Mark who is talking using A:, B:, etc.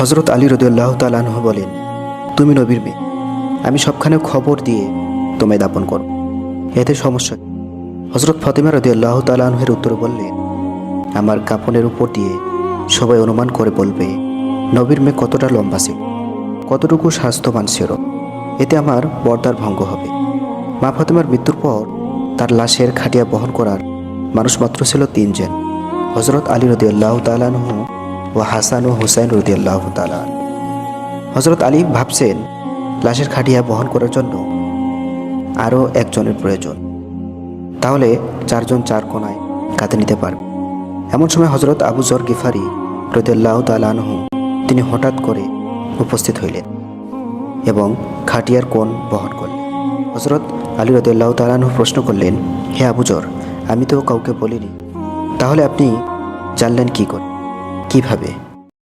A: হজরত আলী রদুল্লাহ তালাহ বলেন, তুমি নবীর মেয়ে, আমি সবখানে খবর দিয়ে তোমায় দাপন করব। এতে সমস্যা? হজরত ফতেমা রদুল্লাহ তালাহের উত্তর বললেন, আমার কাপনের উপর দিয়ে সবাই অনুমান করে বলবে, নবীর মেয়ে কতটা লম্বা ছিল, কতটুকু স্বাস্থ্যবান ছিল, এতে আমার পর্দার ভঙ্গ হবে। মা ফতেমার মৃত্যুর পর তার লাশের খাটিয়া বহন করার মানুষ মাত্র ছিল তিনজন। হজরত আলী রদিয়াল্লাহ তালানহ ও হাসান ও হুসাইন রদিয়াল্লাহ তালান হজরত আলী ভাবছেন, লাশের খাটিয়া বহন করার জন্য আরও একজনের প্রয়োজন। তাহলে চারজন চার কোনায় কাঁধে নিতে পারবে। এমন সময় হজরত আবু জর গিফারি রদিয়াল্লাহ তালানহ তিনি হঠাৎ করে উপস্থিত হইলেন এবং খাটিয়ার কোণ বহন করলেন। হজরত আলী রদুল্লাহ তালানহ প্রশ্ন করলেন, হে আবুজর আমি তো কাউকে বলিনি। তাহলে আপনি জানলেন কি করে? কিভাবে